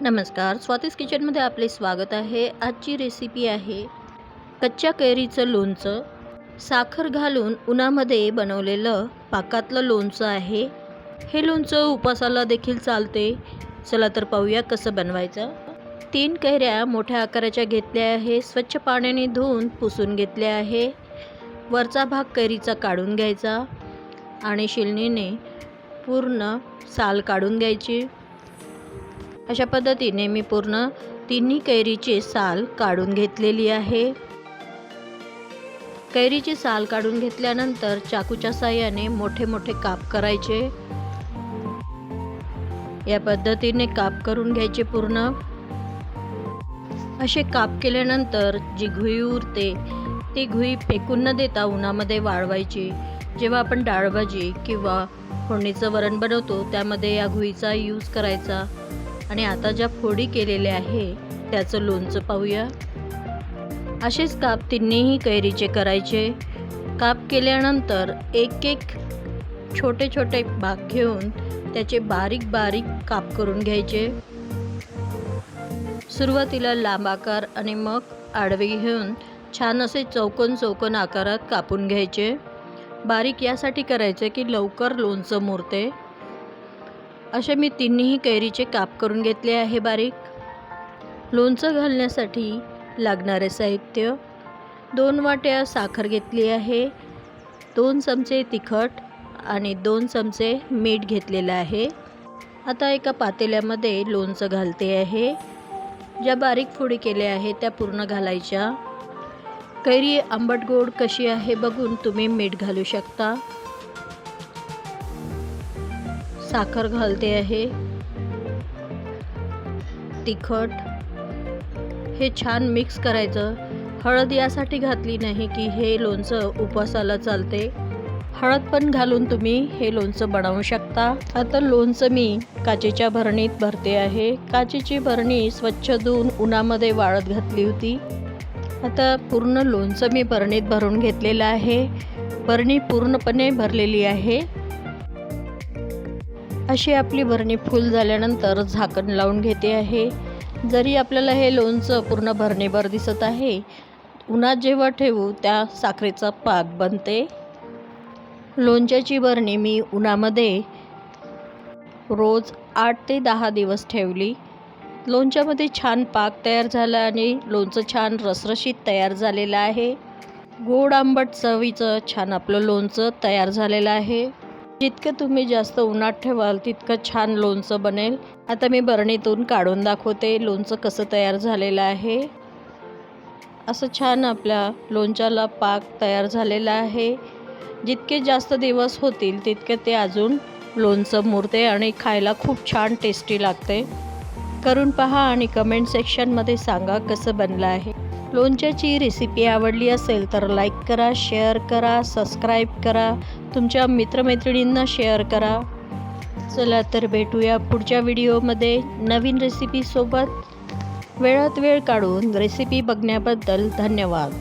नमस्कार स्वातीस किचनमध्ये आपले स्वागत आहे. आजची रेसिपी आहे कच्च्या कैरीचं लोणचं. साखर घालून उन्हामध्ये बनवलेलं पाकातलं लोणचं आहे. हे लोणचं उपासाला देखील चालते. चला तर पाहूया कसं बनवायचं. तीन कैऱ्या मोठ्या आकाराच्या घेतल्या आहे. स्वच्छ पाण्याने धुवून पुसून घेतल्या आहे. वरचा भाग कैरीचा काढून घ्यायचा आणि शिलनीने पूर्ण साल काढून घ्यायची. अशा पद्धतीने मी पूर्ण तिन्ही कैरीची साल काढून घेतलेली आहे. कैरीची साल काढून घेतल्यानंतर चाकूच्या साह्याने मोठे मोठे काप करायचे. या पद्धतीने काप करून घ्यायचे पूर्ण. असे काप केल्यानंतर जी घुई उरते ती घुई फेकून न देता उन्हामध्ये वाळवायची. जेव्हा आपण डाळभाजी किंवा फोडणीचं वरण बनवतो त्यामध्ये या घुईचा यूज करायचा. आणि आता ज्या फोडी केलेल्या आहे त्याचं लोणचं पाहूया. असेच काप तिन्हीही कैरीचे करायचे. काप केल्यानंतर एक एक छोटे छोटे भाग घेऊन त्याचे बारीक बारीक काप करून घ्यायचे. सुरुवातीला लांब आकार आणि मग आडवे घेऊन छान असे चौकोन चौकोन आकारात कापून घ्यायचे. बारीक यासाठी करायचे की लवकर लोणचं मुरते. असे मी तिन्हीही कैरीचे काप करून घेतले आहे बारीक. लोणचं घालण्यासाठी लागणारे साहित्य दोन वाट्या साखर घेतली आहे दोन चमचे तिखट आणि दोन चमचे मीठ घेतलेलं आहे. आता एका पातेल्यामध्ये लोणचं घालते आहे. ज्या बारीक फोडी केल्या आहे त्या पूर्ण घालायच्या. कैरी आंबट गोड कशी आहे बघून तुम्ही मीठ घालू शकता. साखर घालते आहे. तिखट. हे छान मिक्स करायचं. हळद यासाठी घातली नाही की हे लोणचं उपवासाला चालते. हळद पण घालून तुम्ही हे लोणचं बनवू शकता. आता लोणचं मी काचेच्या भरणीत भरते आहे. काचेची भरणी स्वच्छ धुवून उन्हामध्ये वाळत घातली होती. आता पूर्ण लोणचं मी भरणीत भरून घेतलेलं आहे. भरणी पूर्णपणे भरलेली आहे. अशी आपली भरणी फुल झाल्यानंतर झाकण लावून घेते आहे. जरी आपल्याला हे लोणचं पूर्ण भरणीभर दिसत आहे उन्हात जेव्हा ठेवू त्या साखरेचा पाक बनते. लोणच्याची भरणी मी उन्हामध्ये रोज आठ ते दहा दिवस ठेवली. लोणच्यामध्ये छान पाक तयार झाला आणि लोणचं छान रसरशीत तयार झालेलं आहे. गोड आंबट चवीचं छान आपलं लोणचं तयार झालेलं आहे. जितकं तुम्ही जास्त उन्हात ठेवाल तितकं छान लोणचं बनेल. आता मी बरणीतून काढून दाखवते लोणचं कसं तयार झालेलं आहे. असं छान आपल्या लोणच्याला पाक तयार झालेला आहे. जितके जास्त दिवस होतील तितके ते अजून लोणचं मुरते आणि खायला खूप छान टेस्टी लागते. करून पहा आणि कमेंट सेक्शनमध्ये सांगा कसं बनलं आहे. लोणच्याची रेसिपी आवडली असेल तर लाईक करा शेअर करा सबस्क्राईब करा. तुमच्या मित्रमैत्रिणींना शेअर करा. चला तर भेटूया पुढच्या व्हिडिओमध्ये नवीन रेसिपीसोबत वेळात वेळ काढून रेसिपी बघण्याबद्दल धन्यवाद.